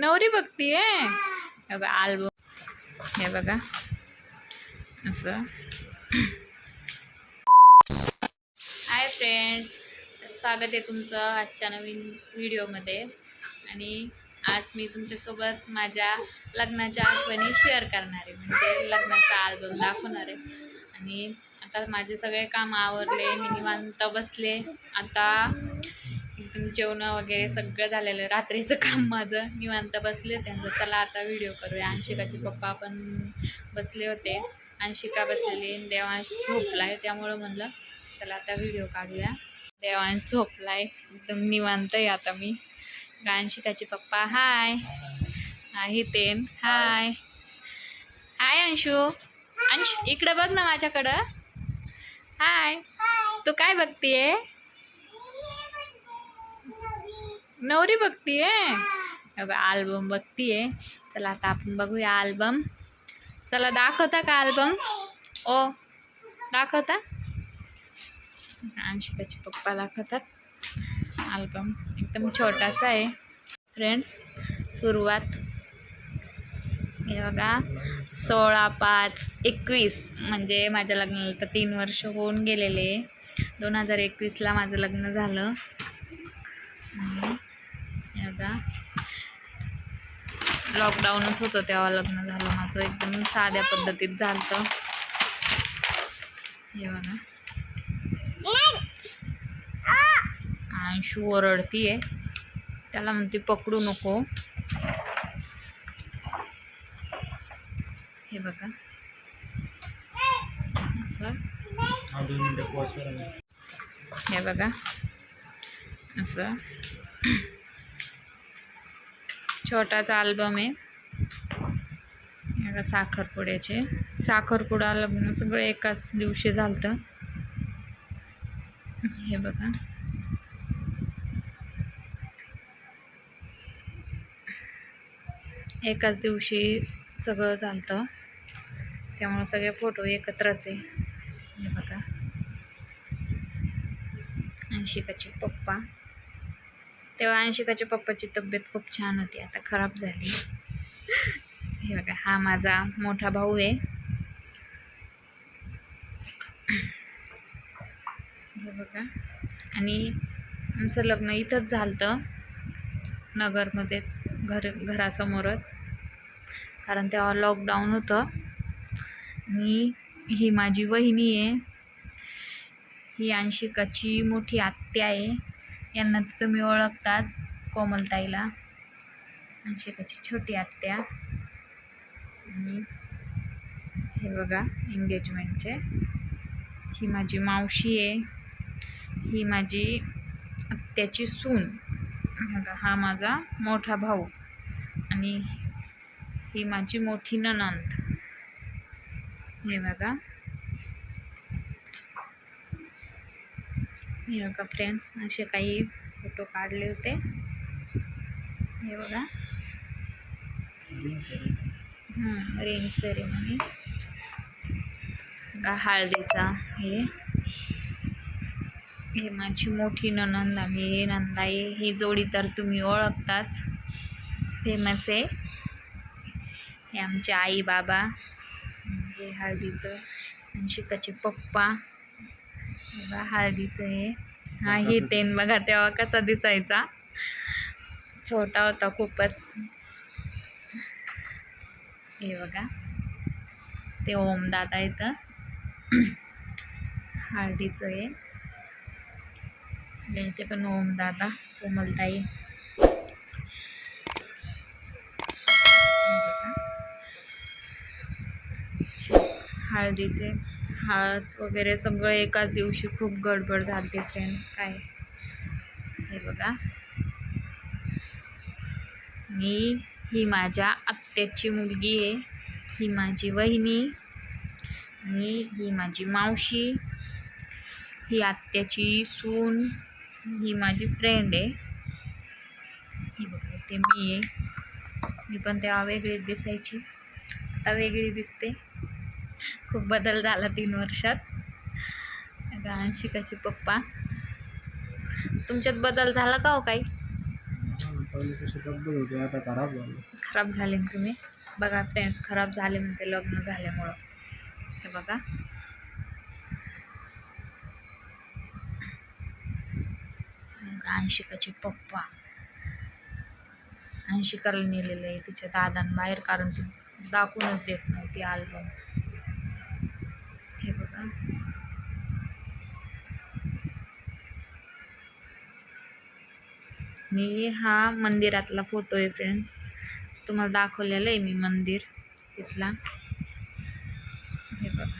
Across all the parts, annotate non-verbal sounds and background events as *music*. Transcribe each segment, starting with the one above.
नवरी बघतीये. हे बघा आल्बम हे बघा. असं. हाय फ्रेंड्स स्वागत आहे तुमचं आजच्या नवीन व्हिडिओमध्ये. आणि आज मी तुमच्यासोबत माझ्या लग्नाच्या आठवणी शेअर करणार आहे. म्हणजे लग्नाचा आल्बम दाखवणार आहे. आणि आता माझे सगळे काम आवरले मी निवांत बसले. आता जेवणं वगैरे सगळं झालेलं रात्रीचं काम माझं. निवांत बसले होते. चला आता व्हिडिओ करूया. अंशिकाचे पप्पा पण बसले होते. अंशिका बसलेली. देवांश झोपलाय. त्यामुळं म्हणलं चला आता व्हिडिओ काढूया. देवांश झोपलाय. एकदम निवांत आहे आता मी. अंशिकाचे पप्पा? हाय आहे तेन हाय हाय अंशू. अंश इकडं बघ ना माझ्याकडं. हाय तू काय बघतीये? नवरी बघतीये अल्बम बघतीये. चला आता आपण बघूया अल्बम चला दाखवता का अल्बम ओ दाखवता? अंशिकाचे पप्पा दाखवतात. अल्बम एकदम छोटासा आहे. फ्रेंड्स सुरुवात. हे बघा सोळा पाच एकवीस. म्हणजे माझ्या लग्नाला तर तीन वर्ष होऊन गेलेले. दोन हजार एकवीसला माझं लग्न झालं. हे बघा लॉकडाऊनच होतं तेव्हा लग्न झालं. माझं एकदम साध्या पद्धतीत झालं हे बघा. अंशू ओरडतीये. त्याला म्हणते पकडू नको. हे बघा. असं. हा. हे बघा. असं. छोटाचा आल्बम आहे. हे साखरपुड्याचे साखरपुडा लग्न सगळं एकाच दिवशी झालं हे बघा. एकाच दिवशी सगळं झालं त्यामुळे सगळे फोटो एकत्रच आहे. हे बघा. अंशिकाचे पप्पा. तेव्हा अंशिकाच्या पप्पाची तब्येत खूप छान होती. आता खराब झाली. हे बघा हा माझा मोठा भाऊ आहे. हे बघा. आणि आमचं लग्न इथंच झालं नगरमध्येच घर घरासमोरच. कारण तेव्हा लॉकडाऊन होतं. आणि ही माझी वहिनी आहे. ही अंशिकाची मोठी आत्या आहे. यांना तुम्ही ओळखताच कोमलताईला. अंशिकाची छोटी आत्या. आणि हे बघा एंगेजमेंटचे ही माझी मावशी आहे. ही माझी आत्याची सून. बघा हा माझा मोठा भाऊ. आणि ही माझी मोठी ननंद हे बघा. हे बघा फ्रेंड्स असे काही फोटो काढले होते. हे बघा. रिंग सेरेमनी बघा हळदीचा हे. हे माझी मोठी ननंद आहे नंदाई ही जोडी तर तुम्ही ओळखताच. फेमस आहे. हे आमचे आई बाबा. हे हळदीचं आणि शिकाचे पप्पा. बघा हळदीचं हे. हा हे तेन बघा तेव्हा कसा दिसायचा. छोटा होता खूपच. हे बघा. ते ओम दादा इथं. हळदीचं हे. इथे पण ओम दादा कोमलताई. हळदीचे. हळद वगैरे सगळं एकाच दिवशी खूप गडबड झाली फ्रेंड्स काय? हे बघा. मी ही माझ्या आत्याची मुलगी आहे. ही माझी वहिनी. आणि ही माझी मावशी. ही आत्याची सून. ही माझी फ्रेंड आहे. ही बघा ते मी आहे. मी पण तेव्हा वेगळीच दिसायची. आता वेगळी दिसते. खूप बदल झाला तीन वर्षात. आता शिकायचे पप्पा. तुमच्यात बदल झाला का हो काही? खराब झाले ना तुम्ही? बघा फ्रेंड्स खराब झाले म्हणते लग्न झाल्यामुळं. हे बघा. अंशिकाचे पप्पा. अंशिकाला नेलेलं आहे तिच्या दादान बाहेर कारण ती दाखवूनच देत नव्हती आल्बम हे बघा आणि हा मंदिरातला फोटो आहे फ्रेंड्स तुम्हाला दाखवलेलं आहे मी मंदिर तिथला. हे बघा.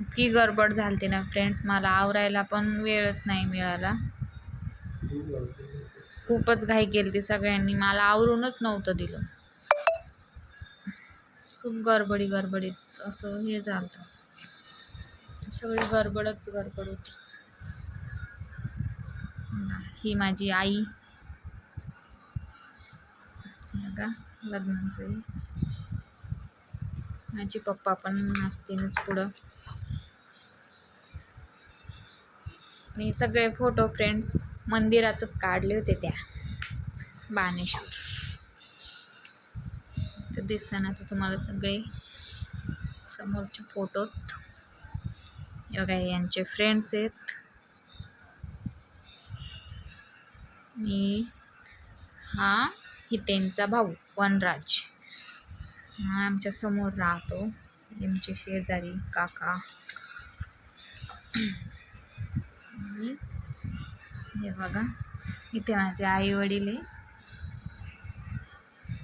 इतकी गडबड झालती ना फ्रेंड्स मला आवरायला पण वेळच नाही मिळाला. खूपच घाई केली ती सगळ्यांनी. मला आवरूनच नव्हतं दिलं. खूप गडबडी गडबडीत असं हे झालं सगळी गडबडच गडबड होती. ही माझी आई. बघा लग्नाचं माझे पप्पा पण असतीलच पुढं. मी सगळे फोटो फ्रेंड्स मंदिरातच काढले होते त्या. बाणेश्वर तर दिसताना तर तुम्हाला सगळे समोरचे फोटोत बघा यांचे फ्रेंड्स आहेत. आणि हा हितेनचा भाऊ वनराज. हा आमच्यासमोर राहतो. आमचे शेजारी काका. आणि हे बघा इथे माझे आई वडील आहे.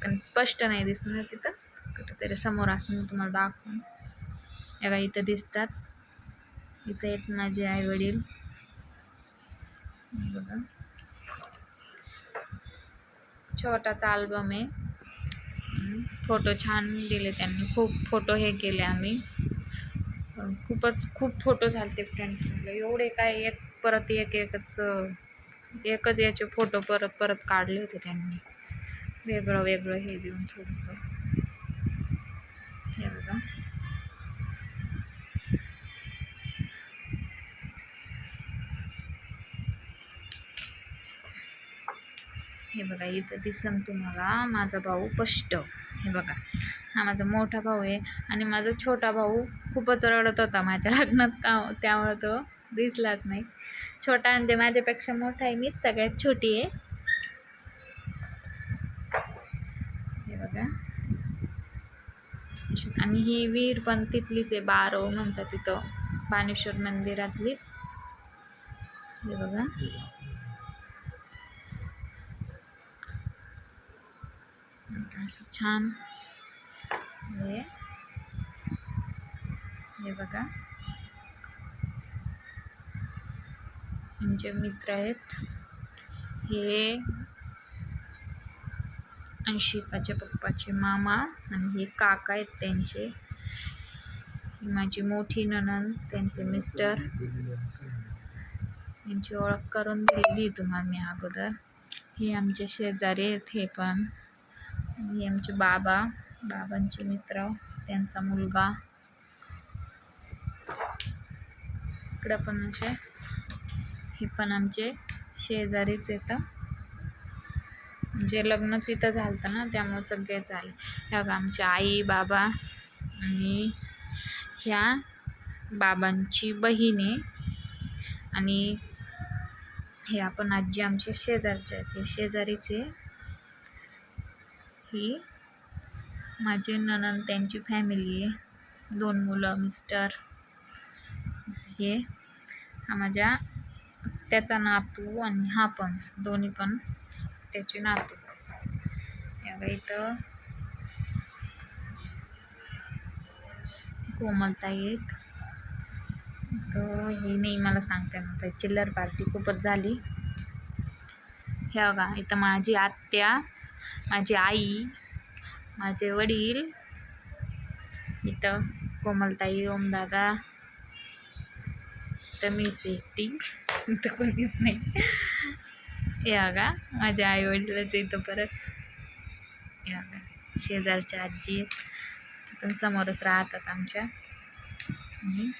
पण स्पष्ट नाही दिसणार तिथं. कुठेतरी समोर असं मी तुम्हाला दाखवून. बघा इथं दिसतात. इथं आहेत माझे आई वडील बघा छोटाचा अल्बम आहे. फोटो छान दिले त्यांनी. खूप फोटो हे केले आम्ही. खूपच खूप फोटो झालते फ्रेंड्स म्हटलं एवढे काय एक परत एक एकच एकच याचे फोटो परत परत काढले होते त्यांनी. वेगळं वेगळं हे देऊन थोडंसं हे बघा हे बघा इथं दिसन तुम्हाला माझा भाऊ स्पष्ट. हे बघा हा माझा मोठा भाऊ आहे आणि माझा छोटा भाऊ खूपच रडत होता माझ्या लग्नात. का त्यामुळं तो दिसलाच नाही. छोटा म्हणजे माझ्यापेक्षा मोठा आहे मीच सगळ्यात छोटी आहे. हे बघा. आणि ही विहीर पण तिथलीच आहे बारो म्हणतात तिथं. बाणेश्वर मंदिरातलीच. हे बघा. छान. हे. हे बघा. यांचे मित्र आहेत. हे अंशिपाच्या पप्पाचे मामा आणि हे काका आहेत त्यांचे. ही माझी मोठी ननंद त्यांचे मिस्टर. यांची ओळख करून दिली तुम्हाला मी अगोदर. हे आमचे शेजारी आहेत हे पण. हे आमचे बाबा बाबांचे मित्र त्यांचा मुलगा. इकडं पण असे. हे पण आमचे शेजारीच येतं म्हणजे लग्नच इथं झालं ना त्यामुळे सगळेच आले. ह्या बघा आमच्या आई बाबा आणि ह्या बाबांची बहीण आहे आणि हे आपण आजी आमच्या शेजारचे आहेत. हे शेजारीचे ही माझी नणंद त्यांची फॅमिली आहे. दोन मुलं मिस्टर हे. हा माझ्या त्याचा नातू आणि हा पण दोन्ही पण त्याचे नातूच या इथं कोमलताई एक. तर हे नाही मला सांगता नव्हतं चिल्लर पार्टी खूपच झाली. ह्या बघा इथं माझी आत्या माझी आई माझे वडील इथं कोमलताई ओमदादा तर मीच एकटी इथं कोणीच नाही. या का माझ्या आई वडिलाच इथं परत. या का शेजारच्या आजी पण समोरच राहतात आमच्या. आणि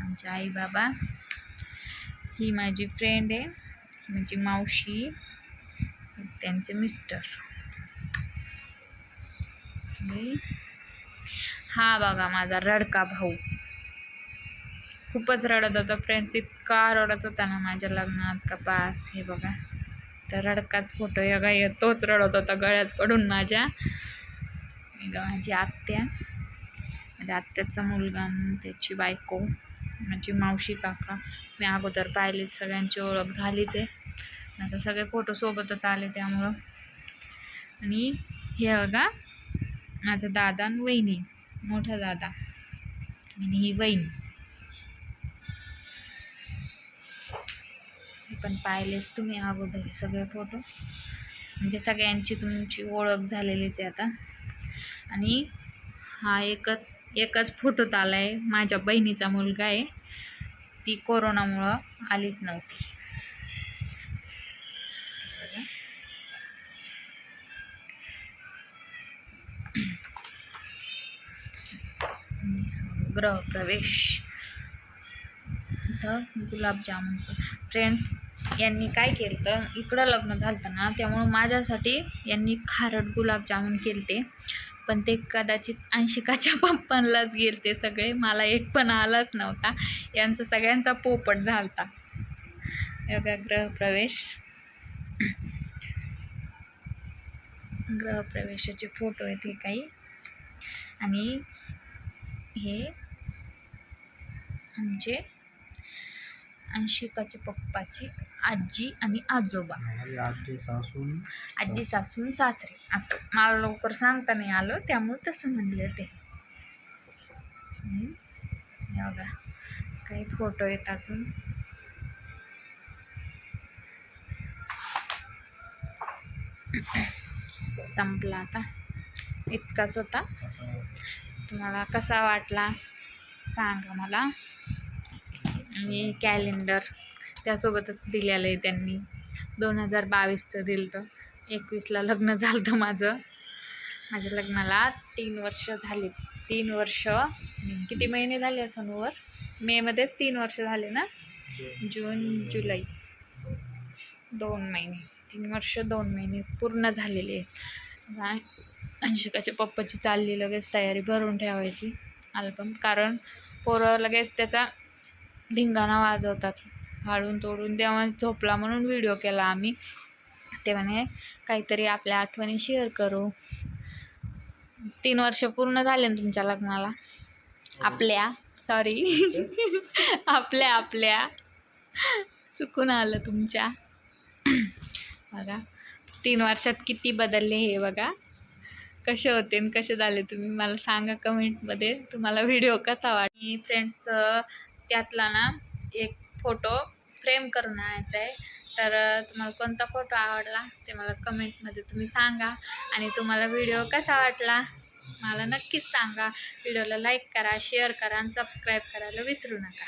आमच्या आई बाबा. ही माझी फ्रेंड आहे म्हणजे मावशी. त्यांचे मिस्टर. हा बघा माझा रडका भाऊ. खूपच रडत होता फ्रेंड्स इतका रडत होता ना माझ्या लग्नात का पास हे बघा. तर रडकाच फोटो बघा हे तोच रडत होता गळ्यात पडून माझ्या. माझी आत्या. माझ्या आत्याचा मुलगा त्याची बायको. माझी मावशी काका. मी अगोदर पाहिले सगळ्यांची ओळख झालीच आहे. आता सगळे फोटो सोबतच आले त्यामुळं. आणि हे बघा माझा दादा आणि वहिनी मोठा दादा आणि ही वहिनी हे पण पाहिलेच तुम्ही अगोदर सगळे फोटो. म्हणजे सगळ्यांची तुमची ओळख झालेलीच आहे आता. आणि हा एकच एकच फोटोत आला आहे माझ्या बहिणीचा मुलगा आहे. ती कोरोनामुळं आलीच नव्हती. गृहप्रवेश. इथं गुलाबजामुनचं. फ्रेंड्स यांनी काय केलं तर इकडं लग्न झालं ना त्यामुळं माझ्यासाठी यांनी खारट गुलाबजामुन केले ते पण ते कदाचित अंशिकाच्या *laughs* पप्पांनाच ते सगळे. मला एक पण आलाच नव्हता. यांचा सगळ्यांचा पोपट झालता. बघा ग्रहप्रवेश ग्रहप्रवेशाचे फोटो आहेत हे काही. आणि हे आमचे अंशिकाच्या पप्पाची आजी आणि आजोबा. आजी सासून आजी सासून सासरे. असं. मला लवकर सांगता नाही आलं त्यामुळे तसं म्हणले ते. बघा. काही फोटो आहेत अजून. संपला आता. इतकाच होता. तुम्हाला कसा वाटला? सांगा मला. आणि कॅलेंडर त्यासोबतच दिलेलं आहे त्यांनी. दोन हजार बावीसचं दिलं तर एकवीसला लग्न झालं होतं माझं. माझ्या लग्नाला तीन वर्ष झाली. तीन वर्ष किती महिने झाले असं मेमध्येच तीन वर्ष झाले ना? जून जुलै. दोन महिने. तीन वर्ष दोन महिने पूर्ण झालेले अंशिकाच्या पप्पाची चालली लगेच तयारी भरून ठेवायची. अल्बम कारण पोरं लगेच त्याचा धिंगाणा वाजवतात. फाडून तोडून तेव्हा झोपला म्हणून व्हिडिओ केला आम्ही. ते म्हणे काहीतरी आपल्या आठवणी शेअर करू. तीन वर्ष पूर्ण झाले ना तुमच्या लग्नाला. आपल्या सॉरी *laughs* आपल्या आपल्या. चुकून आलं तुमच्या. बघा तीन वर्षात किती बदलले हे बघा. कसे होते आणि कसे झाले तुम्ही मला सांगा कमेंटमध्ये तुम्हाला व्हिडिओ कसा वाट फ्रेंड्स त्यातला ना एक फोटो फ्रेम करून आणायचा आहे. तर तुम्हाला कोणता फोटो आवडला ते मला कमेंटमध्ये तुम्ही सांगा. आणि तुम्हाला व्हिडिओ कसा वाटला मला नक्कीच सांगा. व्हिडिओला लाईक करा शेअर करा आणि सबस्क्राईब करायला विसरू नका.